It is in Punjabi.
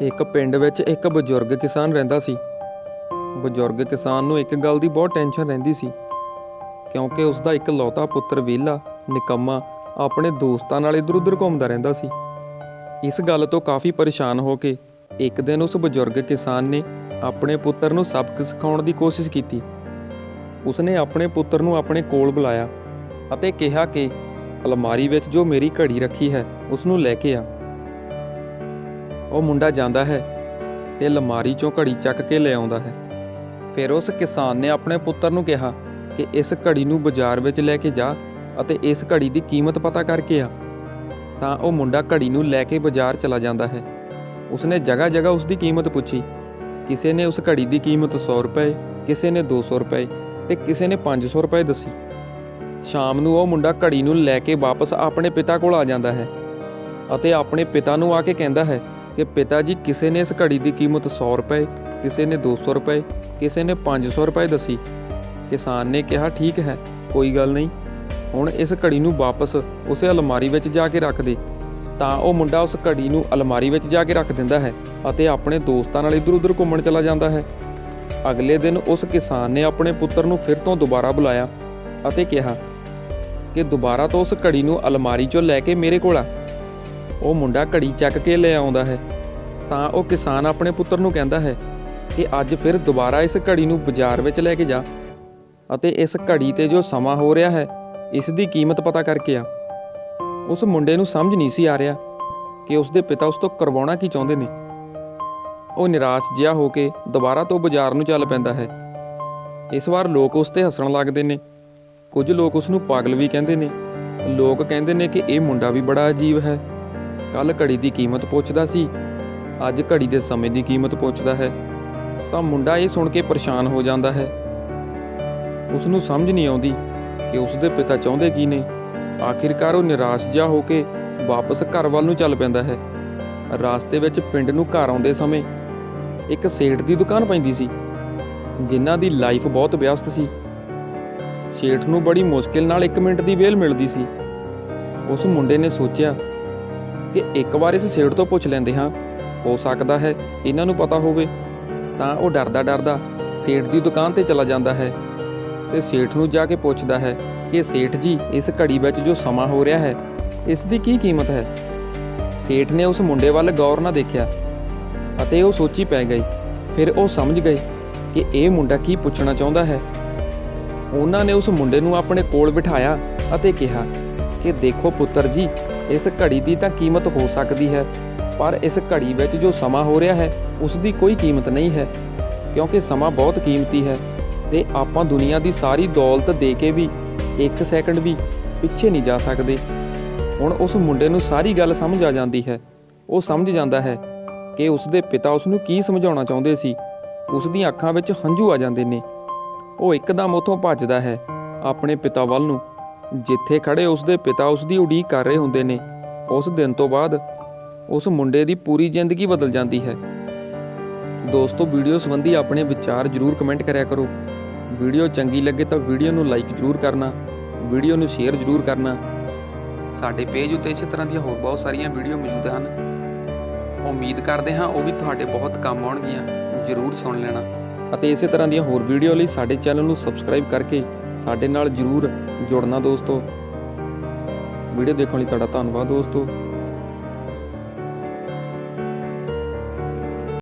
ਇੱਕ ਪਿੰਡ ਵਿੱਚ ਇੱਕ ਬਜ਼ੁਰਗ ਕਿਸਾਨ ਰਹਿੰਦਾ ਸੀ। ਬਜ਼ੁਰਗ ਕਿਸਾਨ ਨੂੰ ਇੱਕ ਗੱਲ ਦੀ ਬਹੁਤ ਟੈਨਸ਼ਨ ਰਹਿੰਦੀ ਸੀ, ਕਿਉਂਕਿ ਉਸ ਦਾ ਇੱਕ ਲੌਤਾ ਪੁੱਤਰ ਵਿਹਲਾ, ਨਿਕੰਮਾ ਆਪਣੇ ਦੋਸਤਾਂ ਨਾਲ ਇੱਧਰ-ਉੱਧਰ ਘੁੰਮਦਾ ਰਹਿੰਦਾ ਸੀ। ਇਸ ਗੱਲ ਤੋਂ ਕਾਫੀ ਪਰੇਸ਼ਾਨ ਹੋ ਕੇ ਇੱਕ ਦਿਨ ਉਸ ਬਜ਼ੁਰਗ ਕਿਸਾਨ ਨੇ ਆਪਣੇ ਪੁੱਤਰ ਨੂੰ ਸਬਕ ਸਿਖਾਉਣ ਦੀ ਕੋਸ਼ਿਸ਼ ਕੀਤੀ। ਉਸਨੇ ਆਪਣੇ ਪੁੱਤਰ ਨੂੰ ਆਪਣੇ ਕੋਲ ਬੁਲਾਇਆ ਅਤੇ ਕਿਹਾ ਕਿ, ਅਲਮਾਰੀ ਵਿੱਚ ਜੋ ਮੇਰੀ ਘੜੀ ਰੱਖੀ ਹੈ ਉਸ ਨੂੰ ਲੈ ਕੇ ਆ। ਉਹ ਮੁੰਡਾ ਜਾਂਦਾ ਹੈ ਤੇ ਅਲਮਾਰੀ ਚੋਂ ਘੜੀ ਚੱਕ ਕੇ ਲੈ ਆਉਂਦਾ ਹੈ। ਫਿਰ ਉਸ ਕਿਸਾਨ ਨੇ ਆਪਣੇ ਪੁੱਤਰ ਨੂੰ ਕਿਹਾ ਕਿ ਇਸ ਘੜੀ ਨੂੰ ਬਾਜ਼ਾਰ ਵਿੱਚ ਲੈ ਕੇ ਜਾ ਅਤੇ ਇਸ ਘੜੀ ਦੀ ਕੀਮਤ ਪਤਾ ਕਰਕੇ ਆ। ਤਾਂ ਉਹ ਮੁੰਡਾ ਘੜੀ ਨੂੰ ਲੈ ਕੇ ਬਾਜ਼ਾਰ ਚਲਾ ਜਾਂਦਾ ਹੈ। ਉਸਨੇ ਜਗ੍ਹਾ ਜਗ੍ਹਾ ਉਸ ਦੀ ਕੀਮਤ ਪੁੱਛੀ। ਕਿਸੇ ਨੇ ਉਸ ਘੜੀ ਦੀ ਕੀਮਤ 100 ਰੁਪਏ, ਕਿਸੇ ਨੇ 200 ਰੁਪਏ ਤੇ ਕਿਸੇ ਨੇ 500 ਰੁਪਏ ਦੱਸੀ। ਸ਼ਾਮ ਨੂੰ ਉਹ ਮੁੰਡਾ ਘੜੀ ਨੂੰ ਲੈ ਕੇ ਵਾਪਸ ਆਪਣੇ ਪਿਤਾ ਕੋਲ ਆ ਜਾਂਦਾ ਹੈ ਅਤੇ ਆਪਣੇ ਪਿਤਾ ਨੂੰ ਆ ਕੇ ਕਹਿੰਦਾ ਹੈ ਕਿ ਪਿਤਾ ਜੀ, ਕਿਸੇ ਨੇ ਇਸ ਘੜੀ ਦੀ ਕੀਮਤ 100 ਰੁਪਏ, ਕਿਸੇ ਨੇ 200 ਰੁਪਏ, ਕਿਸੇ ਨੇ 500 ਰੁਪਏ ਦੱਸੀ। ਕਿਸਾਨ ਨੇ ਕਿਹਾ, ਠੀਕ ਹੈ, ਕੋਈ ਗੱਲ ਨਹੀਂ। ਹੁਣ ਇਸ ਘੜੀ ਨੂੰ ਵਾਪਸ ਉਸੇ ਅਲਮਾਰੀ ਵਿੱਚ ਜਾ ਕੇ ਰੱਖ ਦੇ। ਤਾਂ ਉਹ ਮੁੰਡਾ ਉਸ ਘੜੀ ਨੂੰ ਅਲਮਾਰੀ ਵਿੱਚ ਜਾ ਕੇ ਰੱਖ ਦਿੰਦਾ ਹੈ ਅਤੇ ਆਪਣੇ ਦੋਸਤਾਂ ਨਾਲ ਇੱਧਰ-ਉੱਧਰ ਘੁੰਮਣ ਚਲਾ ਜਾਂਦਾ ਹੈ। ਅਗਲੇ ਦਿਨ ਉਸ ਕਿਸਾਨ ਨੇ ਆਪਣੇ ਪੁੱਤਰ ਨੂੰ ਫਿਰ ਤੋਂ ਦੁਬਾਰਾ ਬੁਲਾਇਆ ਅਤੇ ਕਿਹਾ ਕਿ ਦੁਬਾਰਾ ਤੋਂ ਉਸ ਘੜੀ ਨੂੰ ਅਲਮਾਰੀ 'ਚੋਂ ਲੈ ਕੇ ਮੇਰੇ ਕੋਲ ਆ। ਉਹ ਮੁੰਡਾ ਘੜੀ ਚੱਕ ਕੇ ਲੈ ਆਉਂਦਾ ਹੈ। ਤਾਂ ਉਹ ਕਿਸਾਨ ਆਪਣੇ ਪੁੱਤਰ ਨੂੰ ਕਹਿੰਦਾ ਹੈ ਕਿ ਅੱਜ ਫਿਰ ਦੁਬਾਰਾ ਇਸ ਘੜੀ ਨੂੰ ਬਾਜ਼ਾਰ ਵਿੱਚ ਲੈ ਕੇ ਜਾ ਅਤੇ ਇਸ ਘੜੀ ਤੇ ਜੋ ਸਮਾਂ ਹੋ ਰਿਹਾ ਹੈ, ਇਸ ਦੀ ਕੀਮਤ ਪਤਾ ਕਰਕੇ ਆ। ਉਸ ਮੁੰਡੇ ਨੂੰ ਸਮਝ ਨਹੀਂ ਸੀ ਆ ਰਿਹਾ ਕਿ ਉਸ ਦੇ ਪਿਤਾ ਉਸ ਤੋਂ ਕਰਵਾਉਣਾ ਕੀ ਚਾਹੁੰਦੇ ਨੇ। ਉਹ ਨਿਰਾਸ਼ ਜਿਹਾ ਹੋ ਕੇ ਦੁਬਾਰਾ ਤੋਂ ਬਾਜ਼ਾਰ ਨੂੰ ਚੱਲ ਪੈਂਦਾ ਹੈ। ਇਸ ਵਾਰ ਲੋਕ ਉਸ ਤੇ ਹੱਸਣ ਲੱਗਦੇ ਨੇ। ਕੁਝ ਲੋਕ ਉਸ ਨੂੰ ਪਾਗਲ ਵੀ ਕਹਿੰਦੇ ਨੇ। ਲੋਕ ਕਹਿੰਦੇ ਨੇ ਕਿ ਇਹ ਮੁੰਡਾ ਵੀ ਬੜਾ ਅਜੀਬ ਹੈ। ਕੱਲ ਘੜੀ ਦੀ ਕੀਮਤ ਪੁੱਛਦਾ ਸੀ ਅੱਜ ਘੜੀ ਦੇ ਸਮੇਂ ਦੀ ਕੀਮਤ ਪੁੱਛਦਾ ਹੈ, ਤਾਂ ਮੁੰਡਾ ਇਹ ਸੁਣ ਕੇ ਪਰੇਸ਼ਾਨ ਹੋ ਜਾਂਦਾ ਹੈ। ਉਸ ਨੂੰ ਸਮਝ ਨਹੀਂ ਆਉਂਦੀ ਕਿ ਉਸ ਦੇ ਪਿਤਾ ਚਾਹੁੰਦੇ ਕੀ ਨੇ। ਆਖਿਰਕਾਰ ਉਹ ਨਿਰਾਸ਼ ਜਿਹਾ ਹੋ ਕੇ ਵਾਪਸ ਘਰ ਵੱਲ ਨੂੰ ਚੱਲ ਪੈਂਦਾ ਹੈ। ਰਾਸਤੇ ਵਿੱਚ ਪਿੰਡ ਨੂੰ ਘਰ ਆਉਂਦੇ ਸਮੇਂ ਇੱਕ ਸੇਠ ਦੀ ਦੁਕਾਨ ਪੈਂਦੀ ਸੀ, ਜਿਨ੍ਹਾਂ ਦੀ ਲਾਈਫ ਬਹੁਤ ਵਿਅਸਤ ਸੀ। ਸੇਠ ਨੂੰ ਬੜੀ ਮੁਸ਼ਕਿਲ ਨਾਲ 1 ਮਿੰਟ ਦੀ ਵੇਲ ਮਿਲਦੀ ਸੀ। ਉਸ ਮੁੰਡੇ ਨੇ ਸੋਚਿਆ ਕਿ ਇੱਕ ਵਾਰ ਇਸ ਸੇਠ ਤੋਂ ਪੁੱਛ ਲੈਂਦੇ ਹਾਂ ਹੋ ਸਕਦਾ ਹੈ, ਇਹਨਾਂ ਨੂੰ ਪਤਾ ਹੋਵੇ। ਤਾਂ ਉਹ ਡਰਦਾ ਡਰਦਾ ਸੇਠ ਦੀ ਦੁਕਾਨ ਤੇ ਚਲਾ ਜਾਂਦਾ ਹੈ ਤੇ ਸੇਠ ਨੂੰ ਜਾ ਕੇ ਪੁੱਛਦਾ ਹੈ ਕਿ ਸੇਠ ਜੀ, ਇਸ ਘੜੀ ਵਿੱਚ ਜੋ ਸਮਾਂ ਹੋ ਰਿਹਾ ਹੈ, ਇਸ ਦੀ ਕੀ ਕੀਮਤ ਹੈ? ਸੇਠ ਨੇ ਉਸ ਮੁੰਡੇ ਵੱਲ ਗੌਰ ਨਾਲ ਦੇਖਿਆ ਅਤੇ ਉਹ ਸੋਚੀ ਪੈ ਗਈ। ਫਿਰ ਉਹ ਸਮਝ ਗਏ ਕਿ ਇਹ ਮੁੰਡਾ ਕੀ ਪੁੱਛਣਾ ਚਾਹੁੰਦਾ ਹੈ। ਉਹਨਾਂ ਨੇ ਉਸ ਮੁੰਡੇ ਨੂੰ ਆਪਣੇ ਕੋਲ ਬਿਠਾਇਆ ਅਤੇ ਕਿਹਾ ਕਿ ਦੇਖੋ ਪੁੱਤਰ ਜੀ, ਇਸ ਘੜੀ ਦੀ ਤਾਂ ਕੀਮਤ ਹੋ ਸਕਦੀ ਹੈ। ਪਰ ਇਸ ਘੜੀ ਵਿੱਚ ਜੋ ਸਮਾਂ ਹੋ ਰਿਹਾ ਹੈ ਉਸ ਦੀ ਕੋਈ ਕੀਮਤ ਨਹੀਂ ਹੈ, ਕਿਉਂਕਿ ਸਮਾਂ ਬਹੁਤ ਕੀਮਤੀ ਹੈ ਤੇ ਆਪਾਂ ਦੁਨੀਆ ਦੀ ਸਾਰੀ ਦੌਲਤ ਦੇ ਕੇ ਵੀ 1 ਸੈਕਿੰਡ ਵੀ ਪਿੱਛੇ ਨਹੀਂ ਜਾ ਸਕਦੇ। ਹੁਣ ਉਸ ਮੁੰਡੇ ਨੂੰ ਸਾਰੀ ਗੱਲ ਸਮਝ ਆ ਜਾਂਦੀ ਹੈ। ਉਹ ਸਮਝ ਜਾਂਦਾ ਹੈ ਕਿ ਉਸ ਦੇ ਪਿਤਾ ਉਸ ਨੂੰ ਕੀ ਸਮਝਾਉਣਾ ਚਾਹੁੰਦੇ ਸੀ। ਉਸ ਦੀਆਂ ਅੱਖਾਂ ਵਿੱਚ ਹੰਝੂ ਆ ਜਾਂਦੇ ਨੇ। ਉਹ ਇੱਕਦਮ ਉਥੋਂ ਭੱਜਦਾ ਹੈ ਆਪਣੇ ਪਿਤਾ ਵੱਲ ਨੂੰ। ਜਿੱਥੇ ਖੜੇ ਉਸ ਦੇ ਪਿਤਾ ਉਸ ਦੀ ਉਡੀਕ ਕਰ ਰਹੇ ਹੁੰਦੇ ਨੇ। ਉਸ ਦਿਨ ਤੋਂ ਬਾਅਦ ਉਸ ਮੁੰਡੇ ਦੀ ਪੂਰੀ ਜ਼ਿੰਦਗੀ ਬਦਲ ਜਾਂਦੀ ਹੈ। ਦੋਸਤੋ, ਵੀਡੀਓ ਸੰਬੰਧੀ ਆਪਣੇ ਵਿਚਾਰ ਜਰੂਰ ਕਮੈਂਟ ਕਰਿਆ ਕਰੋ। ਵੀਡੀਓ ਚੰਗੀ ਲੱਗੇ ਤਾਂ ਵੀਡੀਓ ਨੂੰ ਲਾਈਕ ਜਰੂਰ ਕਰਨਾ, ਵੀਡੀਓ ਨੂੰ ਸ਼ੇਅਰ ਜਰੂਰ ਕਰਨਾ। ਸਾਡੇ ਪੇਜ ਉੱਤੇ ਇਸੇ ਤਰ੍ਹਾਂ ਦੀਆਂ ਹੋਰ ਬਹੁਤ ਸਾਰੀਆਂ ਵੀਡੀਓ ਮੌਜੂਦ ਹਨ। ਉਮੀਦ ਕਰਦੇ ਹਾਂ ਉਹ ਵੀ ਤੁਹਾਡੇ ਬਹੁਤ ਕੰਮ ਆਉਣਗੀਆਂ। ਜਰੂਰ ਸੁਣ ਲੈਣਾ। ਅਤੇ ਇਸੇ ਤਰ੍ਹਾਂ ਦੀਆਂ ਹੋਰ ਵੀਡੀਓ ਲਈ ਸਾਡੇ ਚੈਨਲ ਨੂੰ ਸਬਸਕ੍ਰਾਈਬ ਕਰਕੇ ਸਾਡੇ ਨਾਲ ਜਰੂਰ ਜੁੜਨਾ ਦੋਸਤੋ। ਵੀਡੀਓ ਦੇਖਣ ਲਈ ਤੁਹਾਡਾ ਧੰਨਵਾਦ ਦੋਸਤੋ।